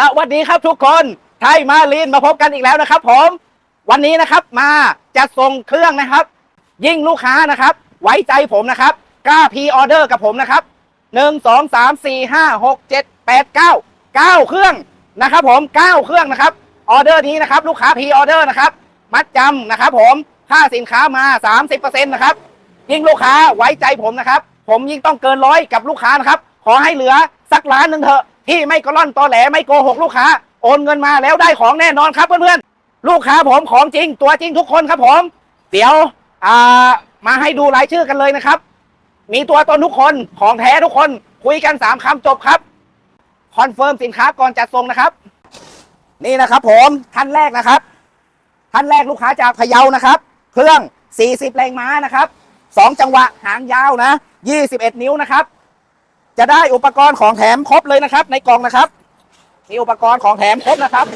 สวัสดีครับทุกคนไทยมาลีนมาพบกันอีกแล้วนะครับ ผม วันนี้นะครับมาจะส่งเครื่องนะครับ ยิ่งลูกค้านะครับ ไว้ใจผมนะครับกล้าพีออเดอร์กับผมนะครับหนึ่งสองสามสี่ห้าหกเจ็ดแปดเก้าเก้าเครื่องนะครับ ผมเก้าเครื่องนะครับออเดอร์นี้นะครับ ลูกค้าพีออเดอร์นะครับ มัดจำนะครับ ผมค่าสินค้ามาสามสิบเปอร์เซ็นต์นะครับ ยิ่งลูกค้าไว้ใจผมนะครับ ผมยิ่งต้องเกินร้อยกับลูกค้านะครับ ขอให้เหลือสักล้านหนึ่งเถอะ ที่ไม่กระล่อนตอแหลไม่โกหกลูกค้า โอนเงินมาแล้วได้ของแน่นอนครับเพื่อนๆ ลูกค้าผมของจริงตัวจริงทุกคนครับผม เดี๋ยวอ่ามาให้ดูรายชื่อกันเลยนะครับ มีตัวตนทุกคนของแท้ทุกคนคุยกันสามคำจบครับคอนเฟิร์มสินค้าก่อนจัดส่งนะครับ นี่นะครับผมท่านแรกนะครับ ท่านแรกลูกค้าจากพะเยานะครับ เครื่อง 40 แรงม้านะครับสองจังหวะหางยาวนะ 21 นิ้วนะครับ จะได้อุปกรณ์ของแถมครบเลยนะครับ ในกล่องนะครับ มีอุปกรณ์ของแถมครบนะครับ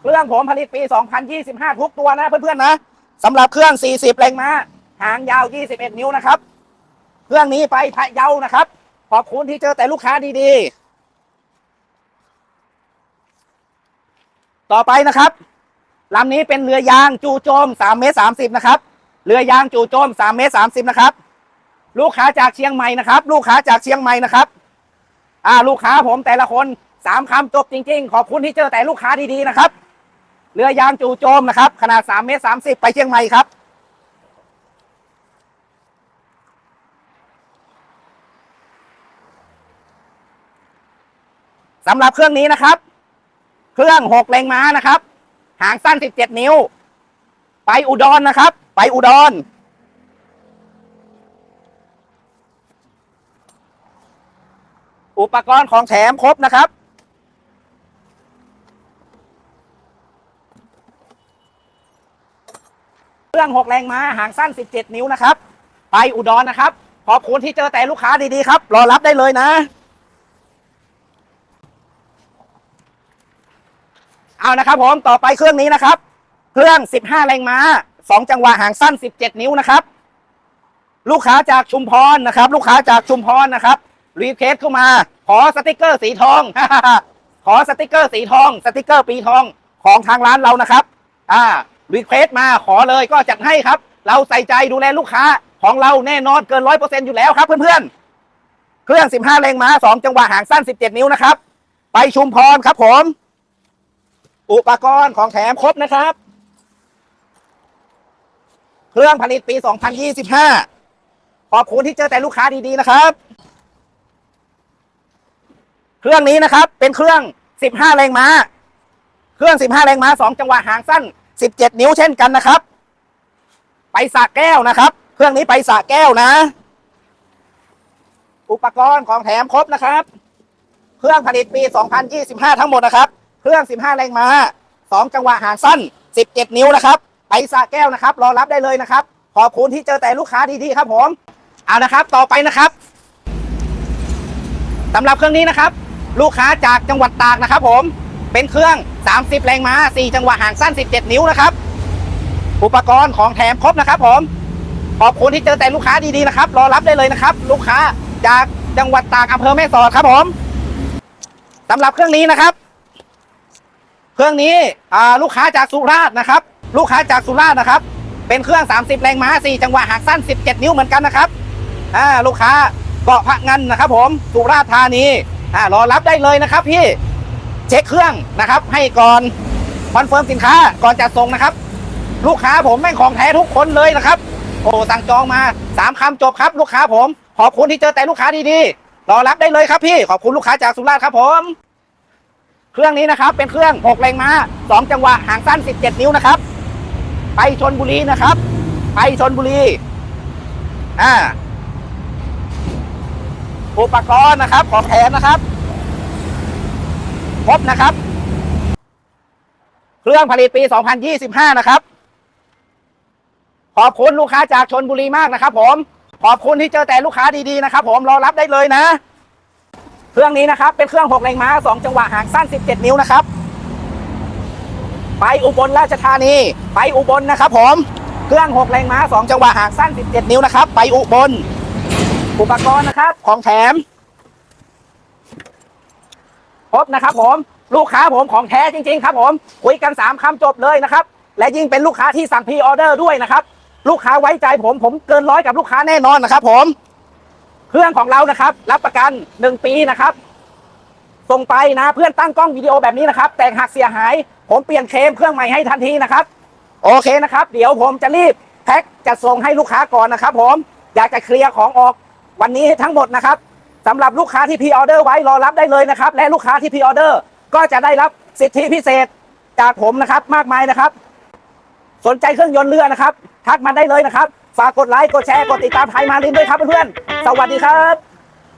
เครื่องผมผลิตปี 2025 ทุกตัวนะเพื่อนๆนะสำหรับเครื่อง 40 แรงม้าหางยาว 21 นิ้วนะครับ เครื่องนี้ไปพะเยานะครับ ขอบคุณที่เจอแต่ลูกค้าดีๆ ต่อไปนะครับลำนี้เป็นเรือยางจู่โจม 3 เมตร 30 นะครับ เรือยางจู่โจม 3 เมตร 30 นะครับ ลูกค้าจากเชียงใหม่นะครับ ลูกค้าจากเชียงใหม่นะครับ อ่า ลูกค้าผมแต่ละคนสามคำจบจริง ๆ ขอบคุณที่เจอแต่ลูกค้าดีๆนะครับ เรือยางจู่โจมนะครับ ขนาด3เมตร30ไปเชียงใหม่ครับ สำหรับเครื่องนี้นะครับ เครื่องหกแรงม้านะครับ หางสั้น17นิ้ว ไปอุดรนะครับ ไปอุดร อุปกรณ์ของแถมครบนะครับ เครื่องหกแรงม้าหางสั้น 17 นิ้วนะครับ ไปอุดรนะครับ ขอบคุณที่เจอแต่ลูกค้าดีๆครับ รอรับได้เลยนะ เอานะครับผมต่อไปเครื่องนี้นะครับ เครื่อง 15 แรงม้า 2 จังหวะหางสั้น 17 นิ้วนะครับ ลูกค้าจากชุมพรนะครับ ลูกค้าจากชุมพรนะครับ รีเควสเข้ามา ขอสติกเกอร์สีทอง ขอสติกเกอร์สีทอง สติกเกอร์ปีทองของทางร้านเรานะครับ อ่ารีเควสมาขอเลยก็จัดให้ครับ เราใส่ใจดูแลลูกค้าของเราแน่นอนเกินร้อยเปอร์เซ็นอยู่แล้วครับเพื่อนๆ เครื่อง15แรงม้า2จังหวะหางสั้น17นิ้วนะครับ ไปชุมพรครับผม อุปกรณ์ของแถมครบนะครับ เครื่องผลิตปี2025ขอบคุณที่เจอแต่ลูกค้าดีๆนะครับ เครื่องนี้นะครับ เป็นเครื่อง 15 แรงม้า เครื่อง 15 แรงม้า 2 จังหวะหางสั้น 17 นิ้วเช่นกันนะครับ ไปสะแก้วนะครับ เครื่องนี้ไปสะแก้วนะ อุปกรณ์ของแถมครบนะครับ เครื่องผลิตปี 2025 ทั้งหมดนะครับ เครื่อง 15 แรงม้า 2 จังหวะหางสั้น 17 นิ้วนะครับ ไปสะแก้วนะครับ รอรับได้เลยนะครับ ขอบคุณที่เจอแต่ลูกค้าดีๆครับผม เอานะครับ ต่อไปนะครับสำหรับเครื่องนี้นะครับ ลูกค้าจากจังหวัดตากนะครับผม เป็นเครื่อง 30 แรงม้า 4 จังหวะห่างสั้น 17 นิ้วนะครับ อุปกรณ์ของแถมครบนะครับผม ขอบคุณที่เจอแต่ลูกค้าดีๆนะครับ รอรับได้เลยนะครับ ลูกค้าจากจังหวัดตากอำเภอแม่สอดครับผมสำหรับเครื่องนี้นะครับ เครื่องนี้ลูกค้าจากสุราษฎร์นะครับ ลูกค้าจากสุราษฎร์นะครับ เป็นเครื่อง 30 แรงม้า 4 จังหวะหางสั้น 17 นิ้วเหมือนกันนะครับลูกค้าเกาะพะงันนะครับ ผมสุราษฎร์ธานี อ่ารอรับได้เลยนะครับพี่เช็คเครื่องนะครับ ให้ก่อนคอนเฟิร์มสินค้าก่อนจัดส่งนะครับ ลูกค้าผมแม่งของแท้ทุกคนเลยนะครับ โอ้สั่งจองมาสามคำจบครับลูกค้าผม ขอบคุณที่เจอแต่ลูกค้าดีๆรอรับได้เลยครับพี่ขอบคุณลูกค้าจากสุราษฎร์ครับผมเครื่องนี้นะครับ เป็นเครื่อง 6 แรงม้า 2 จังหวะหางสั้น 17 นิ้วนะครับ ไปชนบุรีนะครับ ไปชนบุรี อ่า อุปกรณ์นะครับ ของแถมนะครับครบนะครับ เครื่องผลิตปี 2025 นะครับ ขอบคุณลูกค้าจากชนบุรีมากนะครับ ผม ขอบคุณที่เจอแต่ลูกค้าดีๆนะครับ ผมรอรับได้เลยนะ เครื่องนี้นะครับ เป็นเครื่อง6แรงม้า 2 จังหวะหางสั้น 17 นิ้วนะครับ ไปอุบลราชธานี ไปอุบลนะครับ ผม เครื่อง6แรงม้า 2 จังหวะหางสั้น 17 นิ้วนะครับ ไปอุบล อุปกรณ์นะครับ ของแถมครบนะครับ ผมลูกค้าผมของแท้จริง ๆ ครับ ผมคุยกันสามคำจบเลยนะครับ และยิ่งเป็นลูกค้าที่สั่งพรีออเดอร์ด้วยนะครับ ลูกค้าไว้ใจผมผมเกินร้อยกับลูกค้าแน่นอนนะครับ ผม เครื่องของเรานะครับ รับประกันหนึ่งปีนะครับส่งไปนะ เพื่อนตั้งกล้องวิดีโอแบบนี้นะครับ แต่หากเสียหาย ผมเปลี่ยนเคมเครื่องใหม่ให้ทันทีนะครับ โอเคนะครับ เดี๋ยวผมจะรีบแพ็คจะส่งให้ลูกค้าก่อนนะครับ ผมอยากจะเคลียร์ของออก วันนี้ทั้งหมดนะครับสำหรับลูกค้าที่พรีออเดอร์ไว้รอรับได้เลยนะครับ และลูกค้าที่พรีออเดอร์ก็จะได้รับสิทธิพิเศษจากผมนะครับมากมายนะครับ สนใจเครื่องยนต์เรือนะครับ ทักมาได้เลยนะครับ ฝากกดไลค์กดแชร์กดติดตามไทยมาลินด้วยครับเพื่อนๆสวัสดีครับ